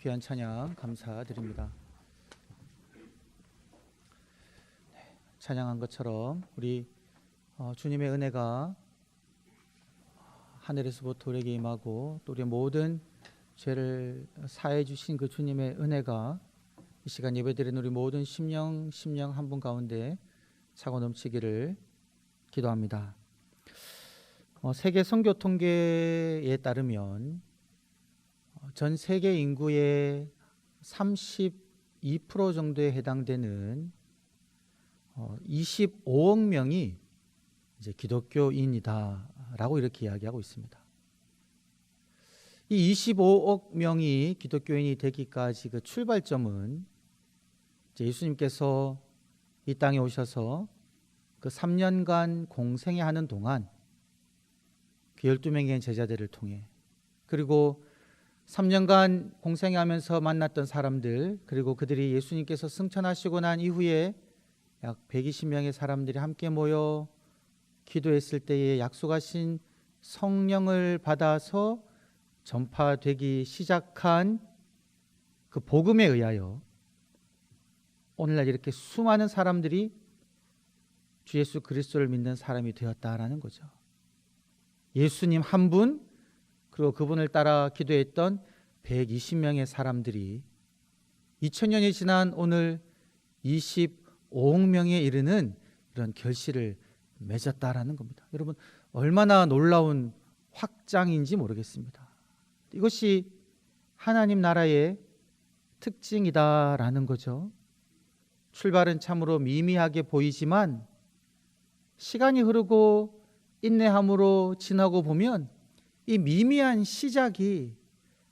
귀한 찬양 감사드립니다. 네, 찬양한 것처럼 우리 어, 주님의 은혜가 하늘에서부터 우리에게 임하고 또 우리 모든 죄를 사해 주신 그 주님의 은혜가 이 시간 예배드리는 우리 모든 심령 심령 한 분 가운데 차고 넘치기를 기도합니다. 어, 세계 선교 통계에 따르면 어, 전 세계 인구의 32% 정도에 해당되는 어, 25억 명이 이제 기독교인이다라고 이렇게 이야기하고 있습니다. 이 25억 명이 기독교인이 되기까지 그 출발점은 예수님께서 이 땅에 오셔서 그 3년간 공생애 하는 동안 그 12명의 제자들을 통해 그리고 3년간 공생애 하면서 만났던 사람들 그리고 그들이 예수님께서 승천하시고 난 이후에 약 120명의 사람들이 함께 모여 기도했을 때에 약속하신 성령을 받아서 전파되기 시작한 그 복음에 의하여 오늘날 이렇게 수많은 사람들이 주 예수 그리스도를 믿는 사람이 되었다라는 거죠. 예수님 한 분, 그리고 그분을 따라 기도했던 120명의 사람들이 2000년이 지난 오늘 25억 명에 이르는 이런 결실을 맺었다라는 겁니다. 여러분 얼마나 놀라운 확장인지 모르겠습니다. 이것이 하나님 나라의 특징이다라는 거죠. 출발은 참으로 미미하게 보이지만 시간이 흐르고 인내함으로 지나고 보면 이 미미한 시작이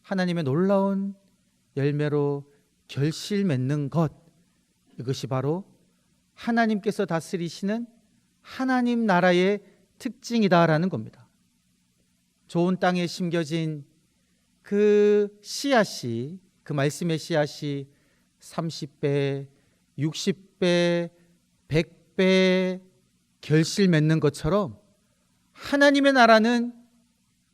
하나님의 놀라운 열매로 결실 맺는 것 이것이 바로 하나님께서 다스리시는 하나님 나라의 특징이다라는 겁니다. 좋은 땅에 심겨진 그 씨앗이 그 말씀의 씨앗이 30배, 60배, 100배 결실 맺는 것처럼 하나님의 나라는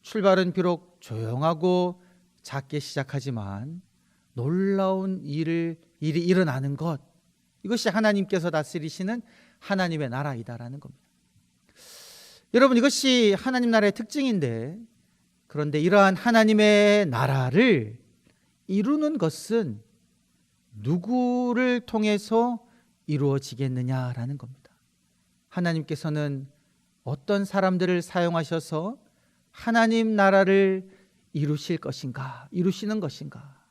출발은 비록 조용하고 작게 시작하지만 놀라운 일을 일이 일어나는 것 이것이 하나님께서 다스리시는 하나님의 나라이다라는 겁니다. 여러분 이것이 하나님 나라의 특징인데 그런데 이러한 하나님의 나라를 이루는 것은 누구를 통해서 이루어지겠느냐라는 겁니다. 하나님께서는 어떤 사람들을 사용하셔서 하나님 나라를 이루실 것인가, 이루시는 것인가.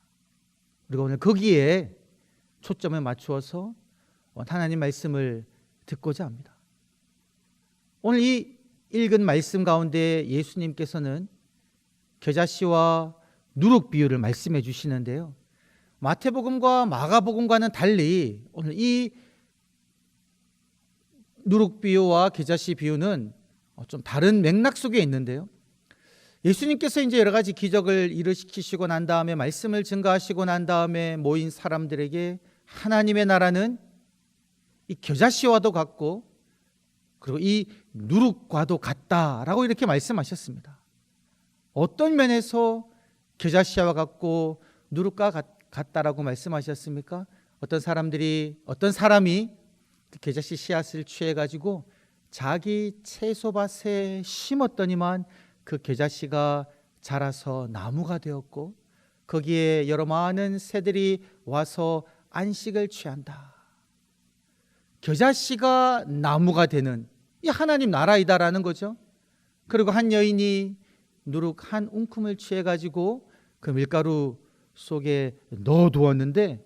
우리가 오늘 거기에 초점을 맞추어서 하나님 말씀을 듣고자 합니다. 오늘 이 읽은 말씀 가운데 예수님께서는 겨자씨와 누룩 비유를 말씀해 주시는데요. 마태복음과 마가복음과는 달리 오늘 이 누룩 비유와 겨자씨 비유는 좀 다른 맥락 속에 있는데요. 예수님께서 이제 여러 가지 기적을 일으키시고 난 다음에 말씀을 증가하시고 난 다음에 모인 사람들에게 하나님의 나라는 이 겨자씨와도 같고 그리고 이 누룩과도 같다라고 이렇게 말씀하셨습니다. 어떤 면에서 겨자씨와 같고 누룩과 같다라고 말씀하셨습니까? 어떤 사람들이 어떤 사람이 그 겨자씨 씨앗을 취해 가지고 자기 채소밭에 심었더니만 그 겨자씨가 자라서 나무가 되었고 거기에 여러 많은 새들이 와서 안식을 취한다. 겨자씨가 나무가 되는 이 하나님 나라이다라는 거죠. 그리고 한 여인이 누룩 한 움큼을 취해 가지고 그 밀가루 속에 넣어 두었는데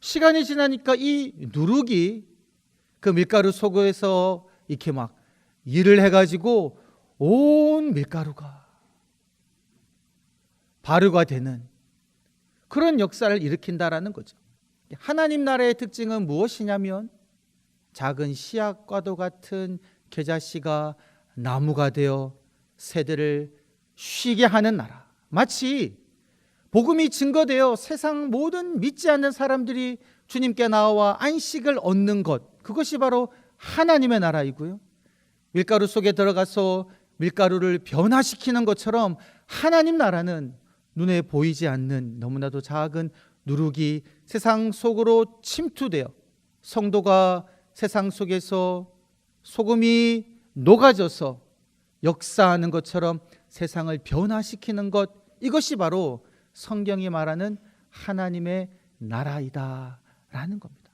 시간이 지나니까 이 누룩이 그 밀가루 속에서 이렇게 막 일을 해 가지고 온 밀가루가 발효가 되는 그런 역사를 일으킨다라는 거죠. 하나님 나라의 특징은 무엇이냐면 작은 씨앗과도 같은 겨자씨가 나무가 되어 새들을 쉬게 하는 나라. 마치 복음이 증거되어 세상 모든 믿지 않는 사람들이 주님께 나와 안식을 얻는 것. 그것이 바로 하나님의 나라이고요. 밀가루 속에 들어가서 밀가루를 변화시키는 것처럼 하나님 나라는 눈에 보이지 않는 너무나도 작은 누룩이 세상 속으로 침투되어 성도가 세상 속에서 소금이 녹아져서 역사하는 것처럼 세상을 변화시키는 것 이것이 바로 성경이 말하는 하나님의 나라이다라는 겁니다.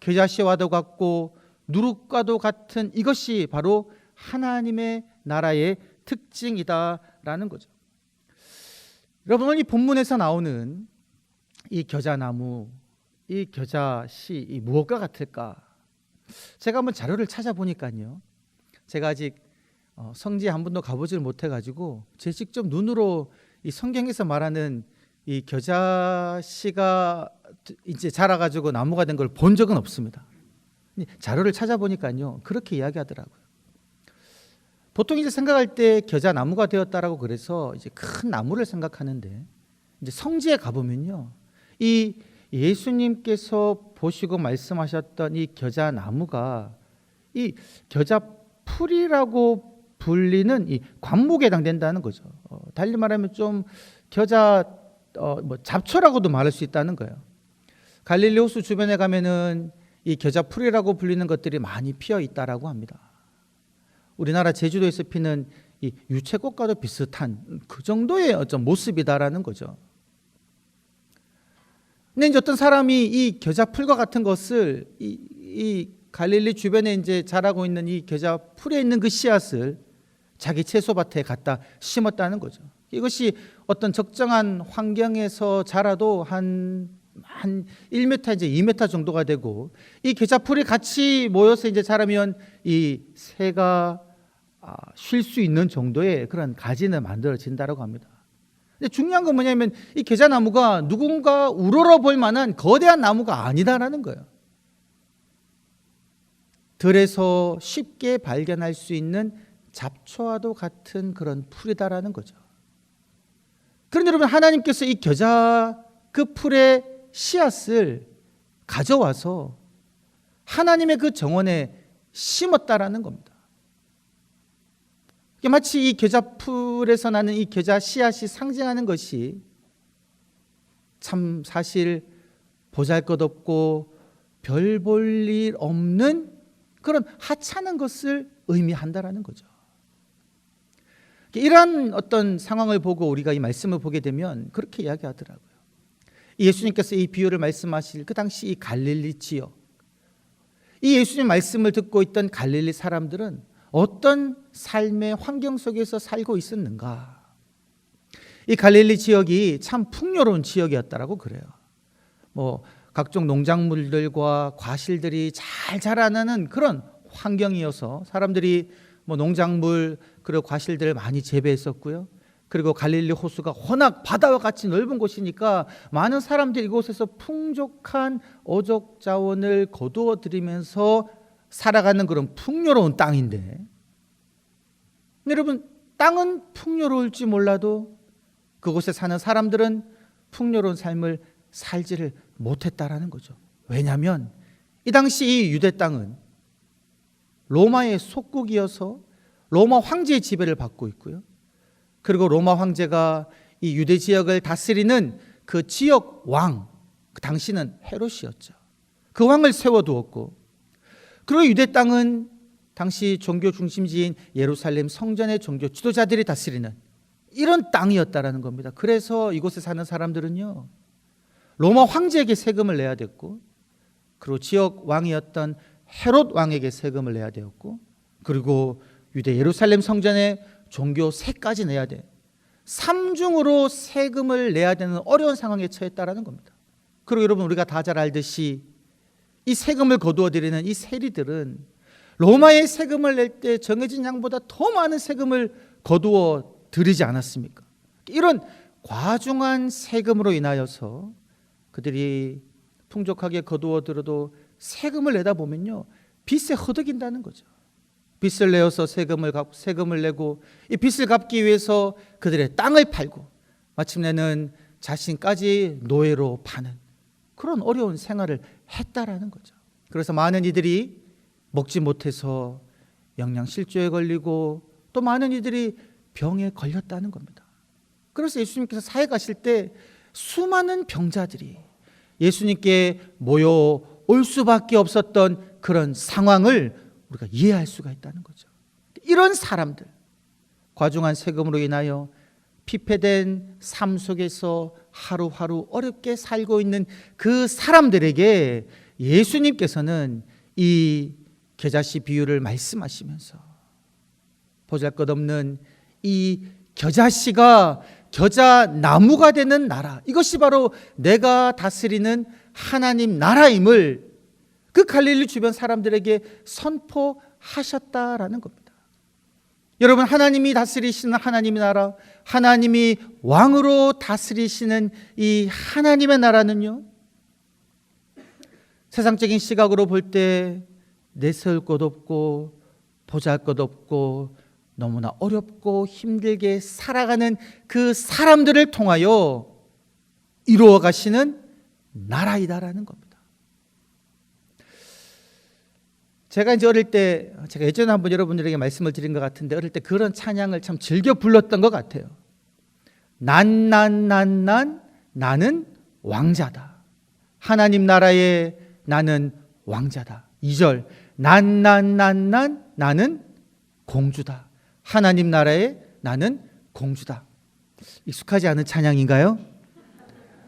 겨자씨와도 같고 누룩과도 같은 이것이 바로 하나님의 나라의 특징이다라는 거죠. 여러분 이 본문에서 나오는 이 겨자나무, 이 겨자씨 이 무엇과 같을까? 제가 한번 자료를 찾아보니까요. 제가 아직 어, 성지에 한 번도 가보질 못해가지고 제 직접 눈으로 이 성경에서 말하는 이 겨자씨가 이제 자라가지고 나무가 된 걸 본 적은 없습니다. 자료를 찾아보니까요 그렇게 이야기하더라고요. 보통 이제 생각할 때 겨자 나무가 되었다라고 그래서 이제 큰 나무를 생각하는데 이제 성지에 가보면요 이 예수님께서 보시고 말씀하셨던 이 겨자 나무가 이 겨자 풀이라고 불리는 이 관목에 해당된다는 거죠. 어, 달리 말하면 좀 겨자 어, 뭐 잡초라고도 말할 수 있다는 거예요. 갈릴리 호수 주변에 가면은 이 겨자 풀이라고 불리는 것들이 많이 피어 있다라고 합니다. 우리나라 제주도에서 피는 이 유채꽃과도 비슷한 그 정도의 어떤 모습이다라는 거죠. 근데 이제 어떤 사람이 이 겨자 풀과 같은 것을 이, 이 갈릴리 주변에 이제 자라고 있는 이 겨자 풀에 있는 그 씨앗을 자기 채소밭에 갖다 심었다는 거죠. 이것이 어떤 적정한 환경에서 자라도 한, 한 1m 이제 2m 정도가 되고 이 겨자 풀이 같이 모여서 이제 자라면 이 새가 아, 쉴 수 있는 정도의 그런 가지는 만들어진다라고 합니다. 근데 중요한 건 뭐냐면 이 겨자나무가 누군가 우러러 볼 만한 거대한 나무가 아니다라는 거예요. 들에서 쉽게 발견할 수 있는 잡초와도 같은 그런 풀이다라는 거죠. 그런데 여러분 하나님께서 이 겨자 그 풀의 씨앗을 가져와서 하나님의 그 정원에 심었다라는 겁니다. 이게 마치 이 겨자 풀에서 나는 이 겨자 씨앗이 상징하는 것이 참 사실 보잘 것 없고 별 볼 일 없는 그런 하찮은 것을 의미한다라는 거죠. 이러한 어떤 상황을 보고 우리가 이 말씀을 보게 되면 그렇게 이야기하더라고요. 예수님께서 이 비유를 말씀하실 그 당시 이 갈릴리 지역, 이 예수님 말씀을 듣고 있던 갈릴리 사람들은 어떤 삶의 환경 속에서 살고 있었는가? 이 갈릴리 지역이 참 풍요로운 지역이었다라고 그래요. 뭐 각종 농작물들과 과실들이 잘 자라나는 그런 환경이어서 사람들이 뭐 농작물 그리고 과실들을 많이 재배했었고요. 그리고 갈릴리 호수가 워낙 바다와 같이 넓은 곳이니까 많은 사람들이 이곳에서 풍족한 어족 자원을 거두어 들이면서 살아가는 그런 풍요로운 땅인데 여러분 땅은 풍요로울지 몰라도 그곳에 사는 사람들은 풍요로운 삶을 살지를 못했다라는 거죠. 왜냐하면 이 당시 이 유대 땅은 로마의 속국이어서 로마 황제의 지배를 받고 있고요. 그리고 로마 황제가 이 유대 지역을 다스리는 그 지역 왕, 그 당시는 헤롯이었죠. 그 왕을 세워두었고, 그리고 유대 땅은 당시 종교 중심지인 예루살렘 성전의 종교 지도자들이 다스리는 이런 땅이었다라는 겁니다. 그래서 이곳에 사는 사람들은요, 로마 황제에게 세금을 내야 됐고, 그리고 지역 왕이었던 헤롯 왕에게 세금을 내야 되었고, 그리고 유대 예루살렘 성전에 종교 세까지 내야 돼. 삼중으로 세금을 내야 되는 어려운 상황에 처했다라는 겁니다. 그리고 여러분 우리가 다 잘 알듯이 이 세금을 거두어 드리는 이 세리들은 로마의 세금을 낼 때 정해진 양보다 더 많은 세금을 거두어 드리지 않았습니까? 이런 과중한 세금으로 인하여서 그들이 풍족하게 거두어 들어도 세금을 내다 보면요 빚에 허덕인다는 거죠. 빚을 내어서 세금을 갚 세금을 내고 이 빚을 갚기 위해서 그들의 땅을 팔고 마침내는 자신까지 노예로 파는 그런 어려운 생활을 했다라는 거죠. 그래서 많은 이들이 먹지 못해서 영양실조에 걸리고 또 많은 이들이 병에 걸렸다는 겁니다. 그래서 예수님께서 사회 가실 때 수많은 병자들이 예수님께 모여 올 수밖에 없었던 그런 상황을 우리가 이해할 수가 있다는 거죠. 이런 사람들 과중한 세금으로 인하여 피폐된 삶 속에서 하루하루 어렵게 살고 있는 그 사람들에게 예수님께서는 이 겨자씨 비유를 말씀하시면서 보잘 것 없는 이 겨자씨가 겨자 나무가 되는 나라 이것이 바로 내가 다스리는 하나님 나라임을 그 갈릴리 주변 사람들에게 선포하셨다라는 겁니다. 여러분 하나님이 다스리시는 하나님의 나라 하나님이 왕으로 다스리시는 이 하나님의 나라는요 세상적인 시각으로 볼 때 내세울 것 없고 보잘 것 없고 너무나 어렵고 힘들게 살아가는 그 사람들을 통하여 이루어 가시는 나라이다라는 겁니다. 제가 이제 어릴 때 제가 예전에 한번 여러분들에게 말씀을 드린 것 같은데 어릴 때 그런 찬양을 참 즐겨 불렀던 것 같아요. 난 난 난 난 나는 왕자다. 하나님 나라에 나는 왕자다. 2절 난 난 난 난 나는 공주다. 하나님 나라에 나는 공주다. 익숙하지 않은 찬양인가요?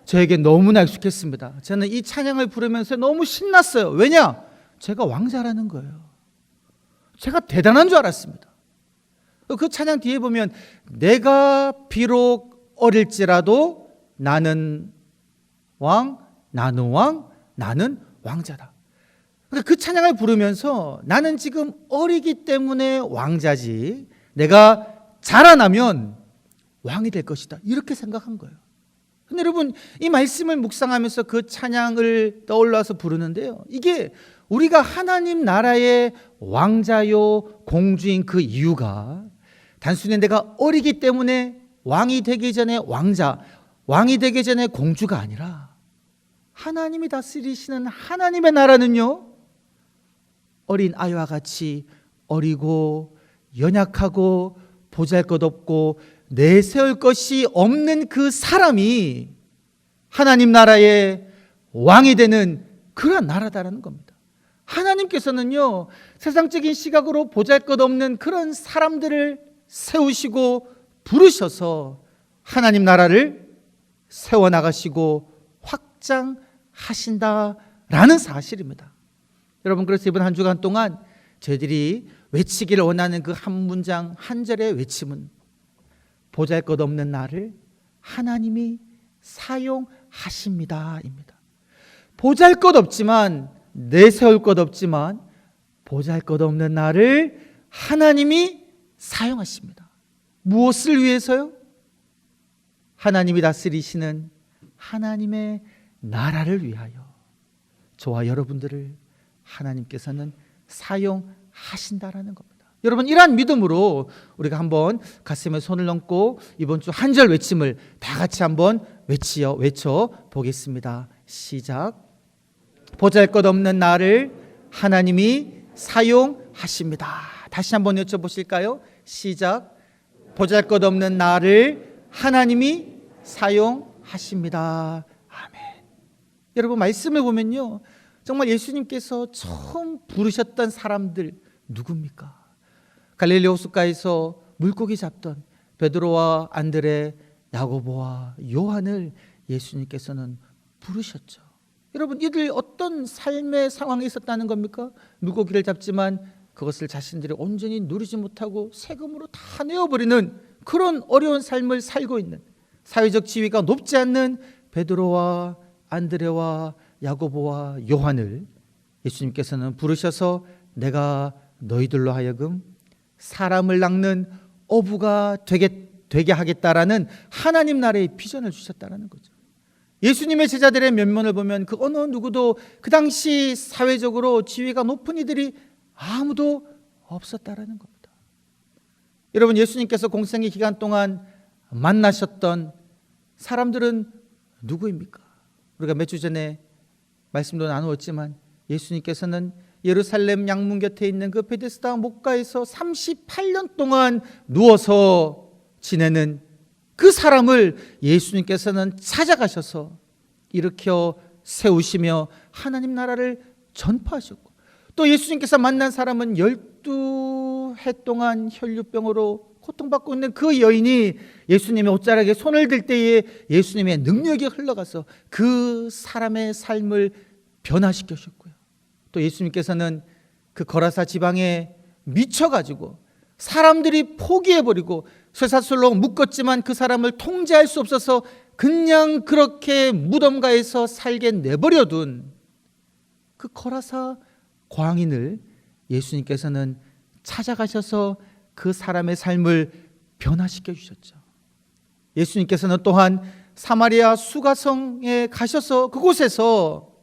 저에게 너무나 익숙했습니다. 저는 이 찬양을 부르면서 너무 신났어요. 왜냐? 제가 왕자라는 거예요. 제가 대단한 줄 알았습니다. 그 찬양 뒤에 보면 내가 비록 어릴지라도 나는 왕, 나는 왕, 나는 왕자다. 그러니까 그 찬양을 부르면서 나는 지금 어리기 때문에 왕자지. 내가 자라나면 왕이 될 것이다. 이렇게 생각한 거예요. 근데 여러분 이 말씀을 묵상하면서 그 찬양을 떠올라서 부르는데요. 이게 우리가 하나님 나라의 왕자요 공주인 그 이유가 단순히 내가 어리기 때문에 왕이 되기 전에 왕자, 왕이 되기 전에 공주가 아니라 하나님이 다스리시는 하나님의 나라는요. 어린 아이와 같이 어리고 연약하고 보잘 것 없고 내세울 것이 없는 그 사람이 하나님 나라의 왕이 되는 그러한 나라다라는 겁니다. 하나님께서는요, 세상적인 시각으로 보잘 것 없는 그런 사람들을 세우시고 부르셔서 하나님 나라를 세워나가시고 확장하신다라는 사실입니다. 여러분, 그래서 이번 한 주간 동안 저희들이 외치기를 원하는 그 한 문장, 한 절의 외침은 보잘 것 없는 나를 하나님이 사용하십니다입니다. 보잘 것 없지만 내세울 것 없지만 보잘 것 없는 나를 하나님이 사용하십니다. 무엇을 위해서요? 하나님이 다스리시는 하나님의 나라를 위하여 저와 여러분들을 하나님께서는 사용하신다라는 겁니다. 여러분 이러한 믿음으로 우리가 한번 가슴에 손을 얹고 이번 주 한 절 외침을 다 같이 한번 외치어 외쳐 보겠습니다. 시작. 보잘것없는 나를 하나님이 사용하십니다. 다시 한번 여쭤 보실까요? 시작. 보잘것없는 나를 하나님이 사용하십니다. 아멘. 여러분 말씀을 보면요. 정말 예수님께서 처음 부르셨던 사람들 누굽니까? 갈릴리 호숫가에서 물고기 잡던 베드로와 안드레, 야고보와 요한을 예수님께서는 부르셨죠. 여러분 이들 어떤 삶의 상황에 있었다는 겁니까? 물고기를 잡지만 그것을 자신들이 온전히 누리지 못하고 세금으로 다 내어버리는 그런 어려운 삶을 살고 있는 사회적 지위가 높지 않는 베드로와 안드레와 야고보와 요한을 예수님께서는 부르셔서 내가 너희들로 하여금 사람을 낚는 어부가 되게 되게 하겠다라는 하나님 나라의 비전을 주셨다라는 거죠. 예수님의 제자들의 면면을 보면 그 어느 누구도 그 당시 사회적으로 지위가 높은 이들이 아무도 없었다라는 겁니다. 여러분 예수님께서 공생의 기간 동안 만나셨던 사람들은 누구입니까? 우리가 몇 주 전에 말씀도 나누었지만 예수님께서는 예루살렘 양문 곁에 있는 그 베데스다 목가에서 38년 동안 누워서 지내는 그 사람을 예수님께서는 찾아가셔서 일으켜 세우시며 하나님 나라를 전파하셨고 또 예수님께서 만난 사람은 12해 동안 혈류병으로 고통받고 있는 그 여인이 예수님의 옷자락에 손을 들 때에 예수님의 능력이 흘러가서 그 사람의 삶을 변화시켜 주셨고요. 또 예수님께서는 그 거라사 지방에 미쳐가지고 사람들이 포기해버리고 쇠사슬로 묶었지만 그 사람을 통제할 수 없어서 그냥 그렇게 무덤가에서 살게 내버려 둔 그 거라사 광인을 예수님께서는 찾아가셔서 그 사람의 삶을 변화시켜 주셨죠. 예수님께서는 또한 사마리아 수가성에 가셔서 그곳에서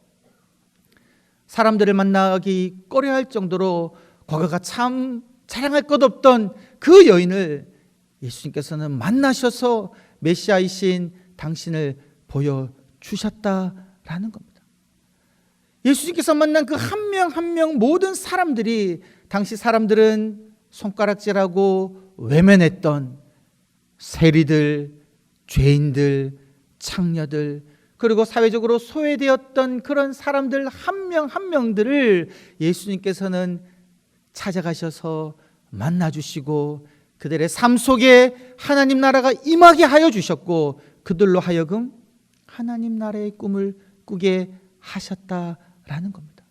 사람들을 만나기 꺼려할 정도로 과거가 참 자랑할 것 없던 그 여인을 예수님께서는 만나셔서 메시아이신 당신을 보여 주셨다라는 겁니다. 예수님께서 만난 그 한 명 한 명 모든 사람들이 당시 사람들은 손가락질하고 외면했던 세리들, 죄인들, 창녀들, 그리고 사회적으로 소외되었던 그런 사람들 한 명한 명들을 예수님께서는 찾아가셔서 만나주시고 그들의 삶 속에 하나님 나라가 임하게 하여 주셨고 그들로 하여금 하나님 나라의 꿈을 꾸게 하셨다라는 겁니다.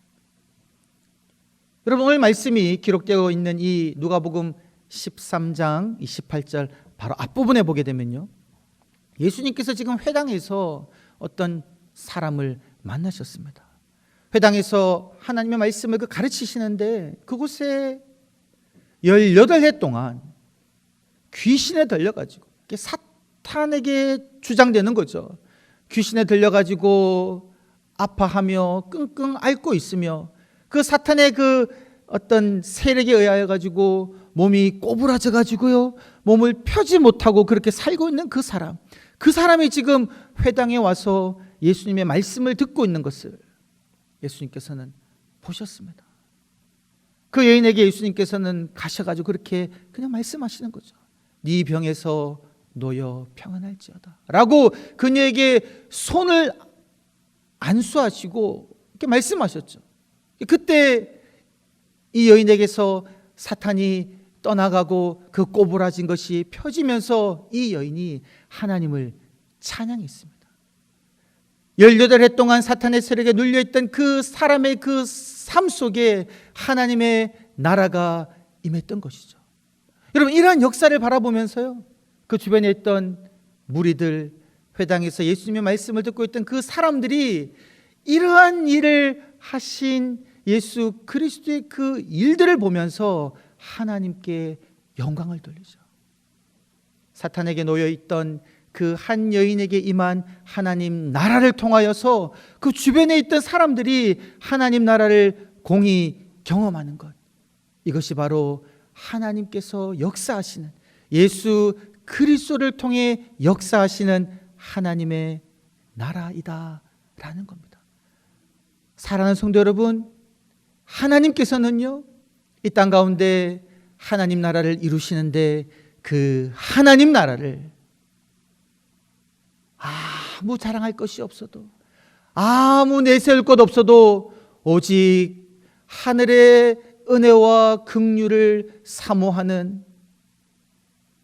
여러분 오늘 말씀이 기록되어 있는 이 누가복음 13장 28절 바로 앞부분에 보게 되면요. 예수님께서 지금 회당에서 어떤 사람을 만나셨습니다. 회당에서 하나님의 말씀을 그 가르치시는데 그곳에 18해 동안 귀신에 들려가지고 사탄에게 주장되는 거죠. 귀신에 들려가지고 아파하며 끙끙 앓고 있으며 그 사탄의 그 어떤 세력에 의하여 가지고 몸이 꼬부라져 가지고요 몸을 펴지 못하고 그렇게 살고 있는 그 사람 그 사람이 지금 회당에 와서 예수님의 말씀을 듣고 있는 것을 예수님께서는 보셨습니다. 그 여인에게 예수님께서는 가셔가지고 그렇게 그냥 말씀하시는 거죠. 네 병에서 놓여 평안할지어다. 라고 그녀에게 손을 안수하시고 이렇게 말씀하셨죠. 그때 이 여인에게서 사탄이 떠나가고 그 꼬부라진 것이 펴지면서 이 여인이 하나님을 찬양했습니다. 18해 동안 사탄의 세력에 눌려있던 그 사람의 그 삶 속에 하나님의 나라가 임했던 것이죠. 여러분, 이러한 역사를 바라보면서요, 그 주변에 있던 무리들, 회당에서 예수님의 말씀을 듣고 있던 그 사람들이 이러한 일을 하신 예수 그리스도의 그 일들을 보면서 하나님께 영광을 돌리죠. 사탄에게 놓여 있던 그 한 여인에게 임한 하나님 나라를 통하여서 그 주변에 있던 사람들이 하나님 나라를 공히 경험하는 것. 이것이 바로 하나님께서 역사하시는 예수 그리스도를 통해 역사하시는 하나님의 나라이다라는 겁니다. 사랑하는 성도 여러분, 하나님께서는요, 이 땅 가운데 하나님 나라를 이루시는데 그 하나님 나라를 아무 자랑할 것이 없어도 아무 내세울 것 없어도 오직 하늘의 은혜와 긍휼을 사모하는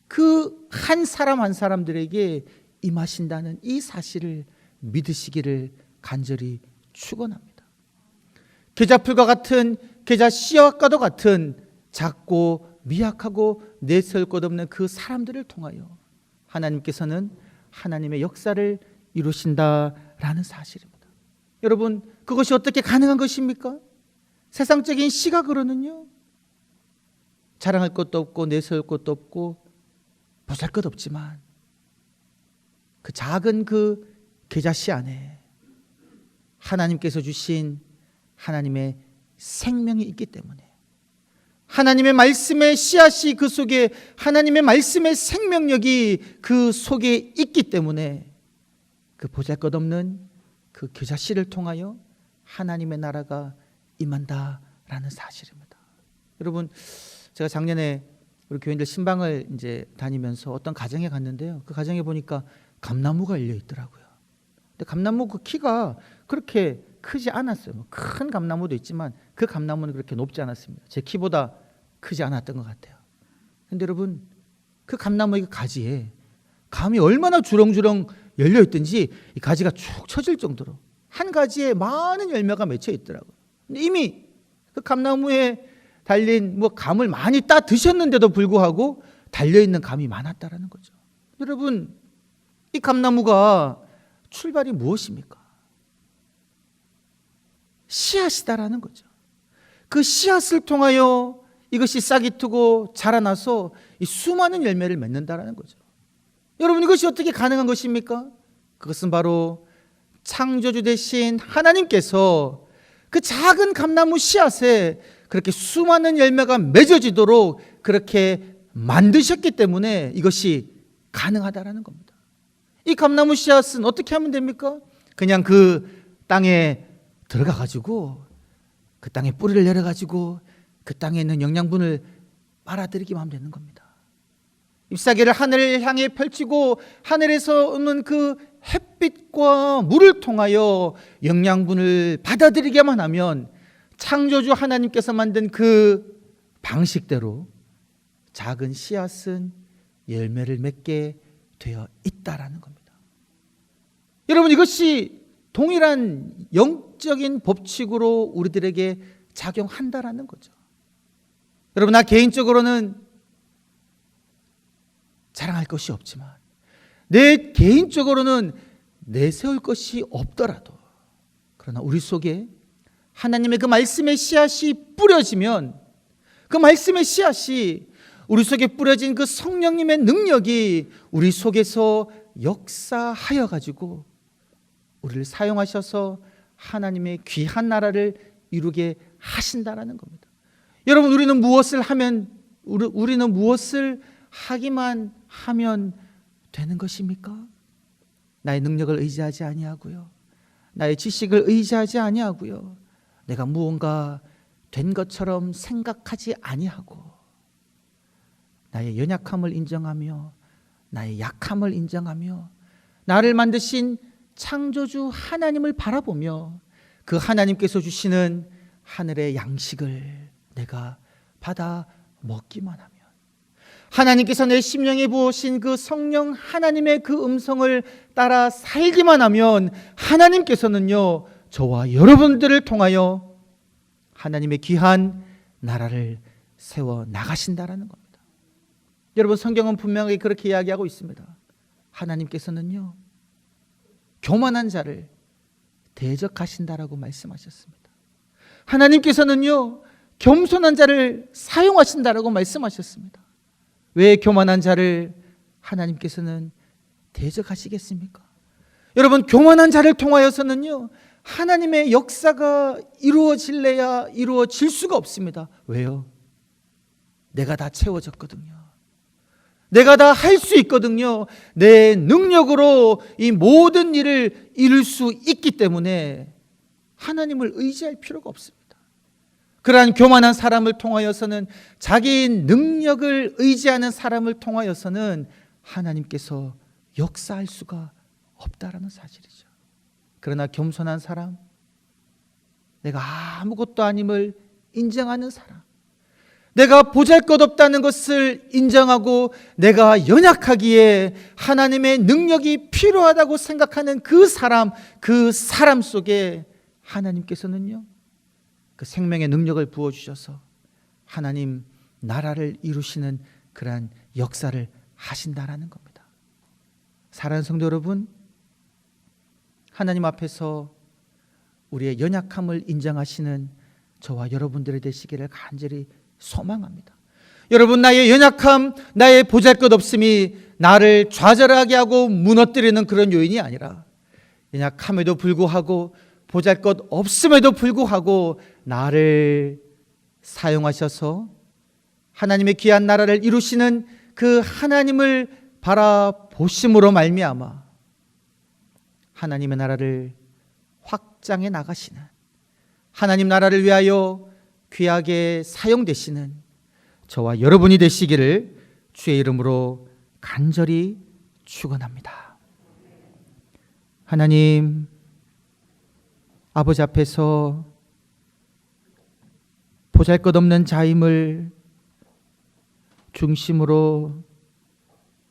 그 한 사람 한 사람들에게 임하신다는 이 사실을 믿으시기를 간절히 축원합니다. 계자풀과 같은 계자 씨앗과도 같은 작고 미약하고 내세울 것 없는 그 사람들을 통하여 하나님께서는 하나님의 역사를 이루신다라는 사실입니다. 여러분, 그것이 어떻게 가능한 것입니까? 세상적인 시각으로는요. 자랑할 것도 없고 내세울 것도 없고 보잘 것 없지만 그 작은 그 계자씨 안에 하나님께서 주신 하나님의 생명이 있기 때문에 하나님의 말씀의 씨앗이 그 속에 하나님의 말씀의 생명력이 그 속에 있기 때문에 그 보잘것없는 그 교자씨를 통하여 하나님의 나라가 임한다라는 사실입니다. 여러분 제가 작년에 우리 교인들 신방을 이제 다니면서 어떤 가정에 갔는데요. 그 가정에 보니까 감나무가 열려 있더라고요. 근데 감나무 그 키가 그렇게 크지 않았어요. 뭐큰 감나무도 있지만 그 감나무는 그렇게 높지 않았습니다. 제 키보다 크지 않았던 것 같아요. 근데 여러분 그 감나무의 그 가지에 감이 얼마나 주렁주렁 열려 있든지 이 가지가 축 처질 정도로 한 가지에 많은 열매가 맺혀 있더라고요. 이미 그 감나무에 달린 뭐 감을 많이 따 드셨는데도 불구하고 달려 있는 감이 많았다라는 거죠. 여러분 이 감나무가 출발이 무엇입니까? 씨앗이다라는 거죠. 그 씨앗을 통하여 이것이 싹이 트고 자라나서 이 수많은 열매를 맺는다라는 거죠. 여러분 이것이 어떻게 가능한 것입니까? 그것은 바로 창조주 대신 하나님께서 그 작은 감나무 씨앗에 그렇게 수많은 열매가 맺어지도록 그렇게 만드셨기 때문에 이것이 가능하다라는 겁니다. 이 감나무 씨앗은 어떻게 하면 됩니까? 그냥 그 땅에 들어가 가지고 그 땅에 뿌리를 내려 가지고 그 땅에 있는 영양분을 빨아들이기만 하면 되는 겁니다. 잎사귀를 하늘을 향해 펼치고 하늘에서 오는 그 햇빛과 물을 통하여 영양분을 받아들이게만 하면 창조주 하나님께서 만든 그 방식대로 작은 씨앗은 열매를 맺게 되어 있다라는 겁니다. 여러분 이것이 동일한 영적인 법칙으로 우리들에게 작용한다라는 거죠. 여러분 나 개인적으로는 자랑할 것이 없지만 내 개인적으로는 내세울 것이 없더라도 그러나 우리 속에 하나님의 그 말씀의 씨앗이 뿌려지면 그 말씀의 씨앗이 우리 속에 뿌려진 그 성령님의 능력이 우리 속에서 역사하여 가지고 우리를 사용하셔서 하나님의 귀한 나라를 이루게 하신다라는 겁니다. 여러분 우리는 무엇을 하면 우리, 우리는 무엇을 하기만 하면 되는 것입니까? 나의 능력을 의지하지 아니하고요. 나의 지식을 의지하지 아니하고요. 내가 무언가 된 것처럼 생각하지 아니하고 나의 연약함을 인정하며 나의 약함을 인정하며 나를 만드신 창조주 하나님을 바라보며 그 하나님께서 주시는 하늘의 양식을 내가 받아 먹기만 하면 하나님께서 내 심령에 부으신 그 성령 하나님의 그 음성을 따라 살기만 하면 하나님께서는요 저와 여러분들을 통하여 하나님의 귀한 나라를 세워 나가신다라는 겁니다. 여러분 성경은 분명하게 그렇게 이야기하고 있습니다. 하나님께서는요 교만한 자를 대적하신다라고 말씀하셨습니다. 하나님께서는요 겸손한 자를 사용하신다라고 말씀하셨습니다. 왜 교만한 자를 하나님께서는 대적하시겠습니까? 여러분 교만한 자를 통하여서는요 하나님의 역사가 이루어질래야 이루어질 수가 없습니다. 왜요? 내가 다 채워졌거든요. 내가 다 할 수 있거든요. 내 능력으로 이 모든 일을 이룰 수 있기 때문에 하나님을 의지할 필요가 없습니다. 그러한 교만한 사람을 통하여서는 자기 능력을 의지하는 사람을 통하여서는 하나님께서 역사할 수가 없다라는 사실이죠. 그러나 겸손한 사람, 내가 아무것도 아님을 인정하는 사람, 내가 보잘 것 없다는 것을 인정하고 내가 연약하기에 하나님의 능력이 필요하다고 생각하는 그 사람, 그 사람 속에 하나님께서는요, 그 생명의 능력을 부어 주셔서 하나님 나라를 이루시는 그러한 역사를 하신다라는 겁니다. 사랑하는 성도 여러분, 하나님 앞에서 우리의 연약함을 인정하시는 저와 여러분들이 되시기를 간절히 소망합니다. 여러분 나의 연약함, 나의 보잘것없음이 나를 좌절하게 하고 무너뜨리는 그런 요인이 아니라 연약함에도 불구하고 보잘 것 없음에도 불구하고 나를 사용하셔서 하나님의 귀한 나라를 이루시는 그 하나님을 바라보심으로 말미암아 하나님의 나라를 확장해 나가시는 하나님 나라를 위하여 귀하게 사용되시는 저와 여러분이 되시기를 주의 이름으로 간절히 축원합니다. 하나님 아버지 앞에서 보잘 것 없는 자임을 중심으로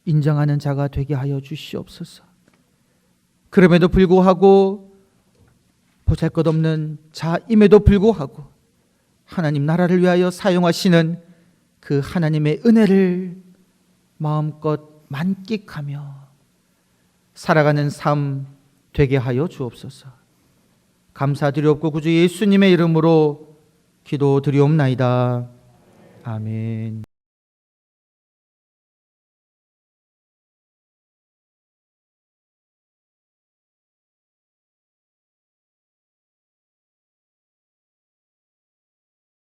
인정하는 자가 되게 하여 주시옵소서. 그럼에도 불구하고 보잘 것 없는 자임에도 불구하고 하나님 나라를 위하여 사용하시는 그 하나님의 은혜를 마음껏 만끽하며 살아가는 삶 되게 하여 주옵소서. 감사드리옵고 구주 예수님의 이름으로 기도드리옵나이다. 아멘.